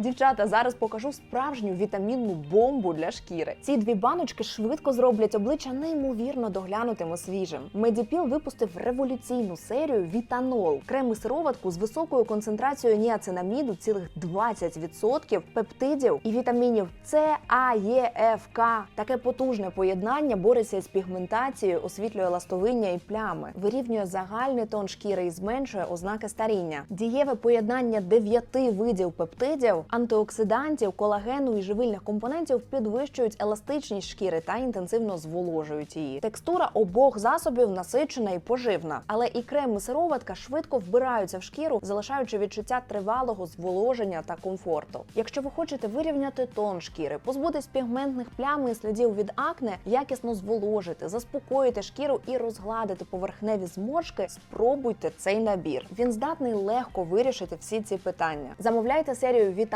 Дівчата, зараз покажу справжню вітамінну бомбу для шкіри. Ці дві баночки швидко зроблять обличчя неймовірно доглянутим і свіжим. Медіпіл випустив революційну серію Вітанол, крем і сироватку з високою концентрацією ніацинаміду, цілих 20%, пептидів і вітамінів С, А, Е, Ф, К. Таке потужне поєднання бореться із пігментацією, освітлює ластовиння і плями, вирівнює загальний тон шкіри і зменшує ознаки старіння. Дієве поєднання дев'яти видів пептидів, антиоксидантів, колагену і живильних компонентів підвищують еластичність шкіри та інтенсивно зволожують її. Текстура обох засобів насичена і поживна, але і крем і сироватка швидко вбираються в шкіру, залишаючи відчуття тривалого зволоження та комфорту. Якщо ви хочете вирівняти тон шкіри, позбутись пігментних плям і слідів від акне, якісно зволожити, заспокоїти шкіру і розгладити поверхневі зморшки, спробуйте цей набір. Він здатний легко вирішити всі ці питання. Замовляйте серію Vita